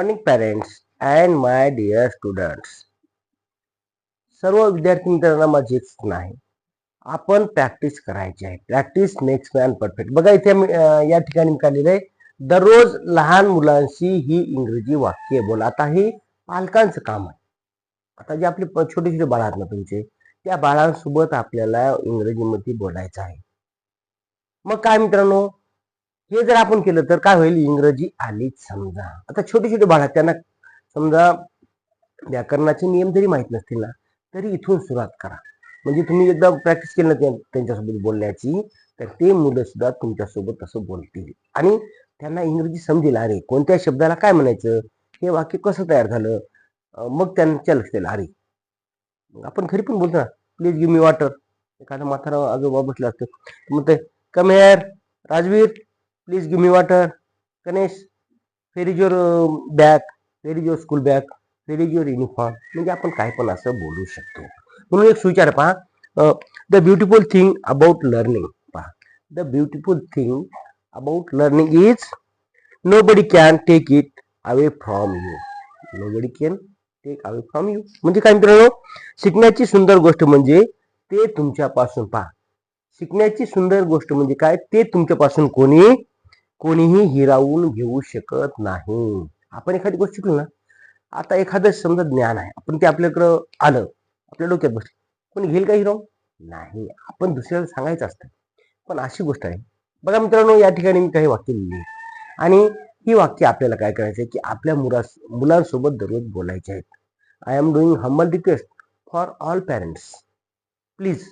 Morning parents and my dear students सर्व विद्यार्थी मित्रांना माझेच नाही. आपण प्रॅक्टिस करायची आहे. प्रॅक्टिस मेक्स मॅन परफेक्ट बघा इथे या ठिकाणी मी काढलेलं आहे दररोज लहान मुलांशी ही इंग्रजी वाक्य बोला. आता हे पालकांचं काम आहे. आता जे आपले छोटे छोटे बाळ आहेत ना तुमचे त्या बाळांसोबत आपल्याला इंग्रजीमध्ये बोलायचं आहे. मग काय मित्रांनो? हे जर आपण केलं तर काय होईल? इंग्रजी आलीच समजा. आता छोटे छोटे बाळ आहेत त्यांना समजा व्याकरणाचे नियम जरी माहीत नसतील ना तरी इथून सुरुवात करा. म्हणजे तुम्ही एकदा प्रॅक्टिस केली ना त्यांच्यासोबत बोलण्याची तर ते मुलं सुद्धा तुमच्यासोबत असं बोलतील. आणि त्यांना इंग्रजी समजेल अरे कोणत्या शब्दाला काय म्हणायचं? हे वाक्य कसं तयार झालं? मग त्यांच्या लक्षात येईल अरे आपण घरी पण बोलतो ना प्लीज गिव्ह मी वॉटर एखादा म्हातारा आजोबा बसला असतो मग ते come here Rajveer. Please give me water Ganesh where is your bag where is your school bag where is your uniform म्हणजे आपण काय पण असं बोलू शकतो. म्हणून एक सुविचार पहा. The beautiful thing about learning पहा. The beautiful thing about learning is nobody can take it away from you nobody can take away from you म्हणजे काय मित्रांनो? शिकण्याची सुंदर गोष्ट म्हणजे ते तुमच्यापासून पहा. शिकण्याची सुंदर गोष्ट म्हणजे काय? ते तुमच्यापासून कोणी कोणीही हिरावून घेऊ शकत नाही. आपण एखादी गोष्ट शिकलो ना आता एखादं समजा ज्ञान आहे आपण ते आपल्याकडं आलं आपल्या डोक्यात बसलं कोणी घेईल का हिरावून? नाही आपण दुसऱ्याला सांगायचं असतं. पण अशी गोष्ट आहे. बघा मित्रांनो या ठिकाणी मी काही वाक्य लिहिली आणि ही वाक्य आपल्याला काय करायचं आहे की आपल्या मुला मुलांसोबत दररोज बोलायचे आहेत. I am doing humble request for all parents please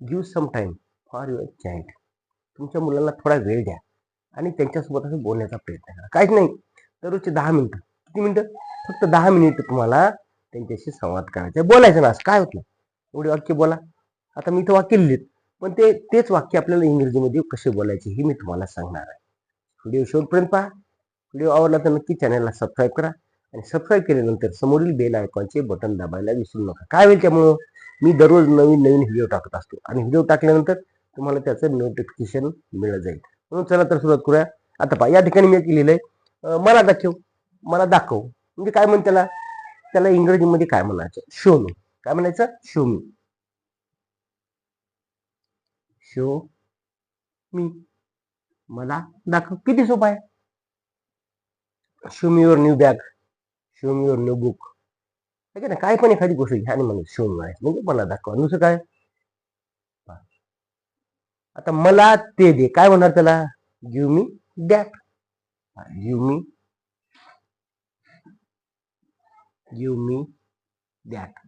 give some time for your child तुमच्या मुलांना थोडा वेळ द्या आणि त्यांच्यासोबत असं बोलण्याचा प्रयत्न करा. काहीच नाही. दररोजचे दहा मिनिटं. किती मिनिटं? फक्त दहा मिनिटं तुम्हाला त्यांच्याशी संवाद करायचा बोलायचं ना असं. काय होतं नाही. एवढे वाक्य बोला. आता मी इथं वाक्य लिहित पण ते तेच वाक्य आपल्याला इंग्रजीमध्ये कसे बोलायचे हे मी तुम्हाला सांगणार आहे. व्हिडिओ शेवटपर्यंत पहा. व्हिडिओ आवडला तर नक्की चॅनलला सबस्क्राईब करा. आणि सबस्क्राईब केल्यानंतर समोरील बेल आयकॉनचे बटन दाबायला विसरू नका. काय होईल त्यामुळं? मी दररोज नवीन नवीन व्हिडिओ टाकत असतो. आणि व्हिडिओ टाकल्यानंतर तुम्हाला त्याचं नोटिफिकेशन मिळत जाईल. म्हणून चला तर सुरुवात करूया. आता पहा या ठिकाणी मी लिहिलंय. मला दाखव मला दाखव. म्हणजे काय म्हण त्याला? त्याला इंग्रजीमध्ये काय म्हणायचं? शो मी काय म्हणायचं? शो मी शो मी मला दाखव. किती सोपं आहे? Show me your new bag show me your new book आहे ना काय पण एखादी गोष्ट घ्या आणि म्हणून शो मी म्हणजे मला दाखवा. दुसरं काय? आता मला ते दे. काय म्हणणार त्याला? Give me that give me give me that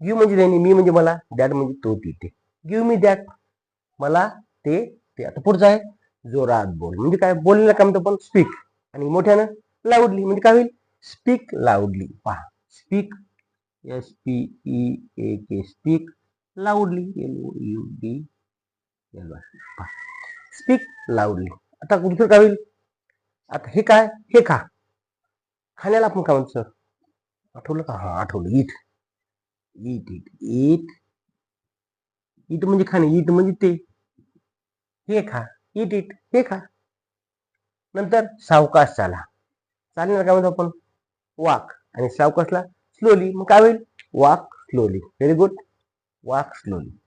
give म्हणजे देणे मी म्हणजे मला दॅट म्हणजे तो तिथे गिव मी दॅट मला ते ते. आता पुढचं आहे. जोरात बोल. म्हणजे काय? बोलण्याला काय म्हणतो पण स्पीक आणि मोठ्यानं लाऊडली म्हणजे काय होईल? स्पीक लाऊडली पहा. Speak S P E A K speak loudly L O U D L पहा स्पीक लाऊडली आता कुठं काय होईल? आता हे काय? हे खा. खाण्याला आपण काय म्हणतो सर आठवलं का? हा आठवलं. ईट ईट इट ईट ईट म्हणजे खाणे. ईट म्हणजे ते. हे खा. ईट इट हे खा. नंतर सावकाश चाला. चालणार काय म्हणतो आपण? वाक आणि सावकाशला स्लोली मग काय होईल? Walk slowly very good walk slowly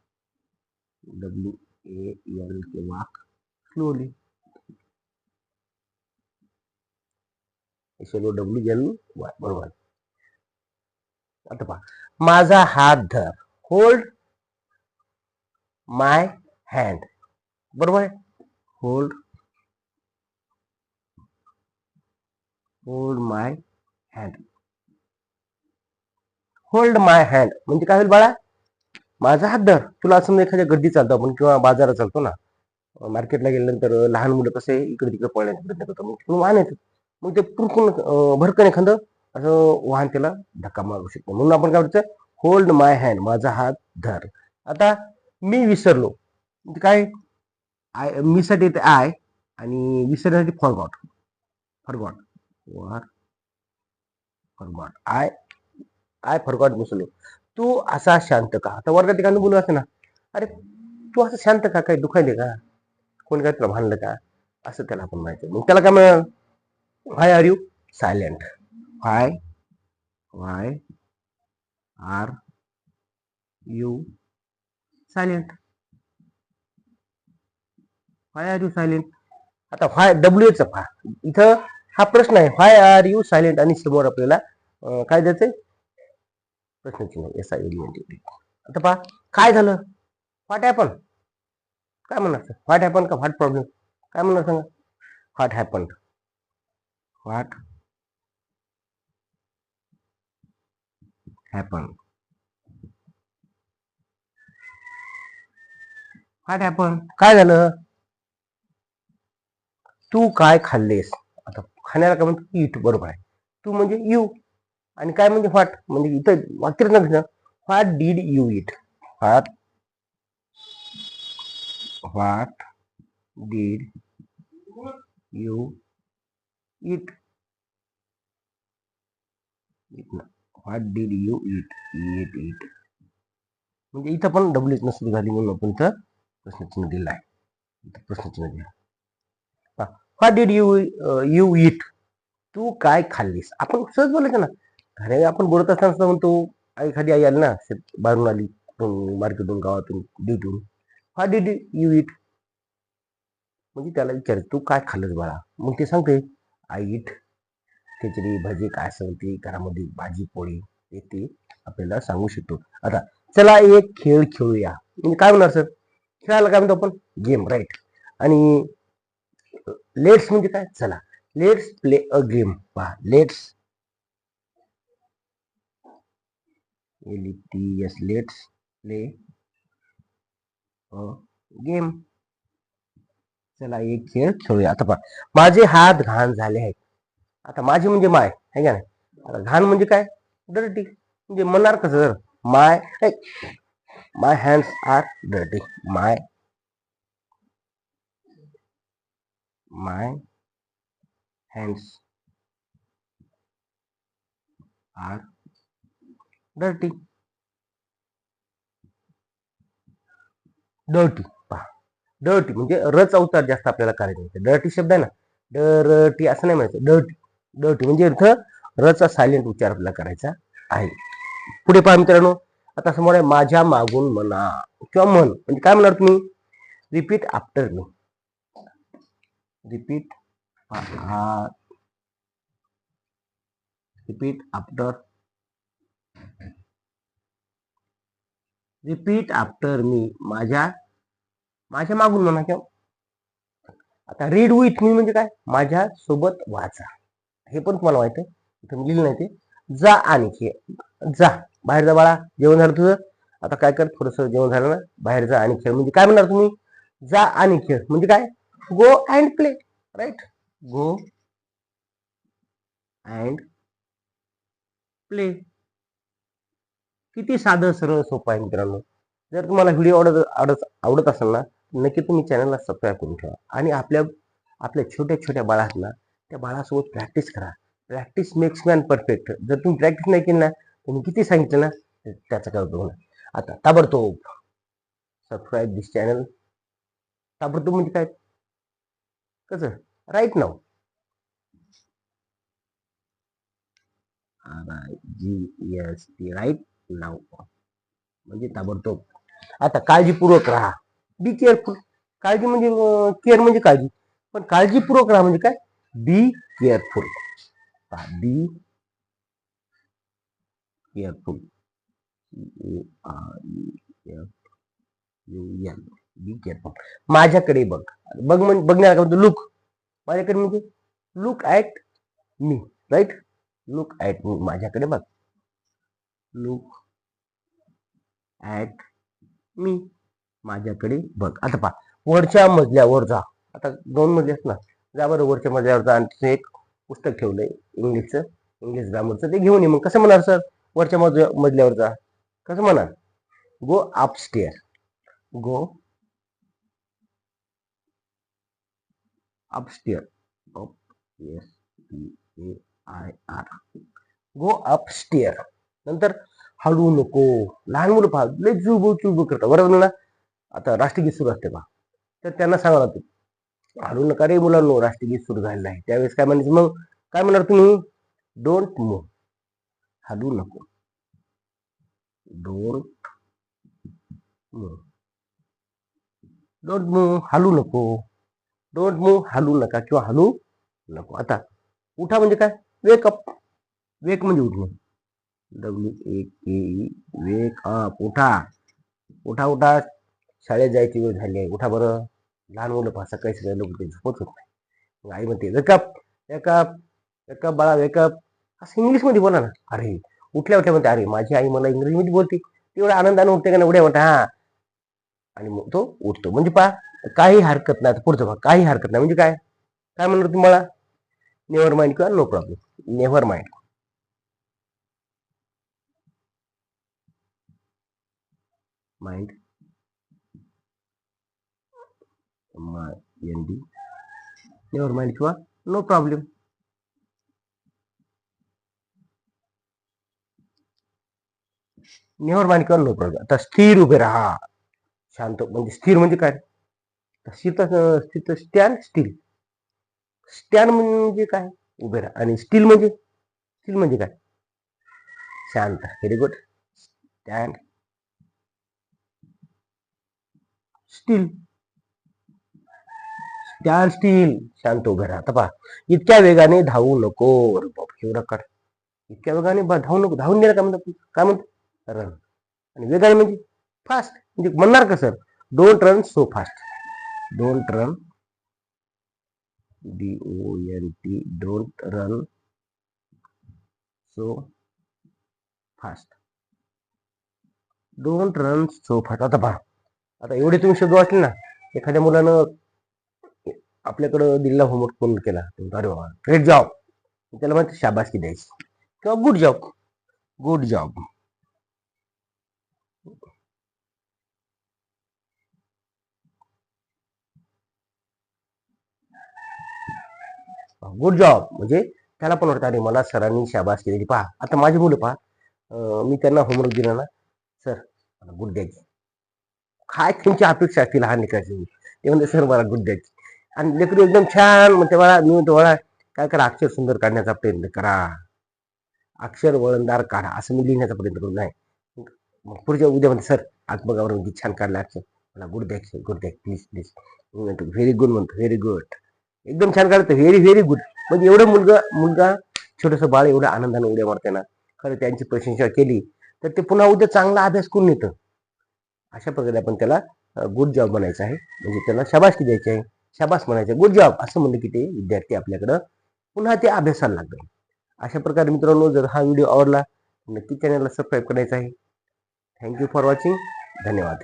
W A L K walk slowly S W L Y बरोबर. आता पहा. माझा हात धर. होल्ड माय हँड बरोबर आहे? Hold hold my hand hold my hand म्हणजे काय होईल बाळा? माझा हात धर. तुला समजा एखाद्या गर्दी चालतो आपण किंवा बाजारात चालतो ना मार्केटला गेल्यानंतर लहान मुलं कसे इकडे तिकडे पळण्याचा प्रयत्न करतात. मग तिकडून वाहन येतात मग ते पुरकून भरकन एखादं असं वाहन त्याला धक्का मारू शकतो. म्हणून आपण काय म्हणतो होल्ड माय हँड माझा हात धर. आता मी विसरलो. म्हणजे काय? आय मीसाठी येते आय आणि विसरण्यासाठी फॉरगॉट फॉरगॉट वर फॉरगॉट आय आय फॉरगॉट विसरलो. तू असा शांत का? आता वर्गात ठिकाणी बोलू असे ना अरे तू असं शांत का? काही दुखायले का? कोणी काय तुला भांडलं का? असं त्याला आपण माहिती मग त्याला काय म्हणा why are you silent why Y are you silent why are you silent आता व्हाय डब्ल्यू एच फा इथं हा प्रश्न आहे. व्हाय आर यू सायलेंट आणि समोर आपल्याला काय द्यायचंय? प्रश्नचिन्ह एस आय आता पहा काय झालं? व्हॉट हॅपन काय म्हणणार सर व्हॉट हॅपन का व्हॉट प्रॉब्लेम काय म्हणणार सांगा? What happen what happen what happen काय झालं? तू काय खाल्लेस? आता खाण्याला काय म्हणतो? इट बरोबर आहे. तू म्हणजे यू आणि काय म्हणजे व्हॉट म्हणजे इथं वाक्यच नसतं what did you eat what what did you eat what did you eat eat eat म्हणजे इथं पण डब्ल्यूच नसली झाली म्हणून आपण इथं प्रश्नचिन्ह दिलं आहे इथं प्रश्नचिन्ह दिलं what did you you eat तू काय खाल्लीस? आपण सहज बोलायचं ना घरी आपण बोलत असताना म्हणतो आई एखादी आई आली ना शेत बाहेरून आली मार्केटून गावातून ड्युटीहून हा डीड यू इट म्हणजे त्याला विचार तू काय खाल्लंस बाळा? मग ते सांगते आय इट खिचडी भजी काय असेल ते घरामध्ये भाजी पोळी हे ते आपल्याला सांगू शकतो. आता चला एक खेळ खेळूया. म्हणजे काय म्हणणार सर? खेळायला काय म्हणतो आपण? गेम राईट आणि लेट्स म्हणजे काय? चला. लेट्स प्ले अ गेम पहा let's T S let's play game. Game चला एक खेळ खेळूया. आता पहा. माझे हात घाण झाले आहेत. आता माझे म्हणजे माय आहे का नाही? आता घाण म्हणजे काय? डर्टी म्हणजे म्हणणार कसं जर? My my hands are dirty my my hands are dirty dirty पहा. डर्टी म्हणजे रच अवतार जास्त आपल्याला करायचं नाही डर्टी शब्द आहे ना? डरटी असं नाही म्हणायचं. डर्टी डर्टी म्हणजे इथं रचा सायलेंट उच्चार आपल्याला करायचा आहे. पुढे पहा मित्रांनो. आता समोर आहे माझ्या मागून म्हणा किंवा म्हण. म्हणजे काय म्हणणार तुम्ही? Repeat after me repeat repeat after repeat after me माझ्या माझ्या मागून म्हणा किंवा. आता रीड विथ मी म्हणजे काय? माझ्या सोबत वाचा. हे पण तुम्हाला माहीत आहे. इथं लिहिलं नाही ते. जा आणि जा. बाहेर जा बाळा. जेवण झालं तुझं? आता काय कर? थोडस जेवण झालं ना? बाहेर जा आणि खेळ. म्हणजे काय म्हणणार तुम्ही? जा आणि खेळ. म्हणजे काय? Go and play right go and play किती साधं सरळ सोपं आहे मित्रांनो. जर तुम्हाला व्हिडिओ आवडत आवडत आवडत असेल ना नक्की तुम्ही चॅनलला सबस्क्राईब करून ठेवा. आणि आपल्या आपल्या छोट्या छोट्या बाळात ना त्या बाळासोबत प्रॅक्टिस करा. प्रॅक्टिस मेक्स मॅन परफेक्ट जर तुम्ही प्रॅक्टिस नाही केली ना तुम्ही किती सांगितलं ना त्याचा काय उपयोग नाही. आता ताबडतोब सबस्क्राईब दिस चॅनल ताबडतोब म्हणजे काय? कसं? Right now G S T right now म्हणजे ताबडतोब. आता काळजीपूर्वक राहा. बी केअरफुल काळजी म्हणजे केअर म्हणजे काळजी. पण काळजीपूर्वक राहा म्हणजे काय? Be careful be careful be careful माझ्याकडे बघ. बघ म्हणजे बघण्याला म्हणतो? लुक माझ्याकडे म्हणजे look at me right look at me माझ्याकडे बघ. लुक ॲट मी माझ्याकडे बघ. आता पहा. वरच्या मजल्यावर जा. आता दोन मजले आहेत ना जा बरं वरच्या मजल्यावर जा. आणि तिथे एक पुस्तक ठेवलंय. इंग्लिशचं. इंग्लिश ग्रामरचं. ते घेऊन ये मग. कसं म्हणणार सर? वरच्या मज मजल्यावर जा. कसं म्हणाल? Go upstair go upstair up S T A I R go upstair नंतर हळू नको लहान मुलं पहा लय चुळबुळ चुळबुळ करतात. बरोबर ना? आता राष्ट्रगीत सुरू असते पहा. तर त्यांना सांगा लागतो हळू नका रे मुलांनो राष्ट्रगीत सुरू झालेलं आहे. त्यावेळेस काय म्हणायचं मग? काय म्हणणार तुम्ही? डोंट मूव हलू नको. डोंट मूव डोंट मूव हलू नको. डोंट मूव हलू नका. किंवा हलू नको. आता उठा म्हणजे काय? वेक अप वेक म्हणजे उठणे. W A K E wake up उठा उठा उठा शाळेत जायची वेळ झाली आहे. उठा बरं. लहान मुलं पहा सकाळी सकाळी लोक ते झोपत होत. नाही मग आई म्हणते wake up wake up wake up बाळा वेकअप असं इंग्लिशमध्ये बोला ना. अरे उठल्या उठल्या म्हणते अरे माझी आई मला इंग्रजीमध्ये बोलते. तेवढ्या आनंदाने उठते का ना उड्या म्हणता हा. आणि मग तो उठतो. म्हणजे पहा काही हरकत नाही. आता पुढचं पहा काही हरकत नाही. म्हणजे काय? काय म्हणणार तुम्हाला? नेव्हर माइंड किंवा no problem never mind mind N D never mind किंवा नो प्रॉब्लेम नेवर माइंड किंवा नो प्रॉब्लेम आता स्थिर उभे राहा. शांत म्हणजे स्थिर म्हणजे काय? स्थित स्थिर स्टँड स्टील. स्टँड म्हणजे काय? उभे राहा. आणि स्टील म्हणजे? स्टील म्हणजे काय? शांत. Very good stand still. Stand still. शांत उभे राहा. पहा. इतक्या वेगाने धावू नको अरे बाप. एवढा कर. इतक्या वेगाने बा धावू नको. धावून गेला काय म्हणतात? काय म्हणतात? रन आणि वेगाने म्हणजे फास्ट म्हणजे म्हणणार का sir don't run so fast don't run D O N T don't run so fast don't run so fast आता पहा. आता एवढे तुम्ही शब्द वाचले ना एखाद्या मुलानं आपल्याकडं दिलेला होमवर्क पूर्ण केला अरे बाबा ग्रेट जॉब त्याला माहिती शाबासकी द्यायची. किंवा good job good job good job म्हणजे त्याला पण वाटतं अरे मला सरांनी शाबास केली पहा आता माझी मुलं पहा मी त्यांना होमवर्क दिला ना सर मला गुड द्यायची काय त्यांची अपेक्षा असतील हा निकाची ते म्हणते सर मला गुड द्यायची आणि लेकरू एकदम छान म्हणते मला मी म्हणतो मला काय करा अक्षर सुंदर काढण्याचा प्रयत्न करा. अक्षर वळणदार काढा असं मी लिहिण्याचा प्रयत्न करू नाही मग पुढच्या उद्या म्हणते सर आज बघावर म्हणजे छान काढलं अक्षर. मला गुड द्यायचे गुड द्या प्लीज प्लीज. मी म्हणतो व्हेरी गुड म्हणतो व्हेरी गुड. एकदम छान काढतं व्हेरी व्हेरी गुड. म्हणजे एवढं मुलगा मुलगा छोटस बाळ एवढं आनंदाने उड्या मारते ना खरं त्यांची प्रशंसा केली तर ते पुन्हा उद्या चांगला अभ्यास करून येतं. अशा प्रकारे आपण त्याला गुड जॉब म्हणायचं आहे. म्हणजे त्याला शाबासकी द्यायची आहे. शाबास म्हणायचं गुड जॉब असं म्हणलं की ते विद्यार्थी आपल्याकडं पुन्हा ते अभ्यासाला लागतं अशा प्रकारे मित्रांनो जर हा व्हिडिओ आवडला नक्की चॅनलला सबस्क्राईब करायचा आहे. थँक्यू फॉर वॉचिंग धन्यवाद.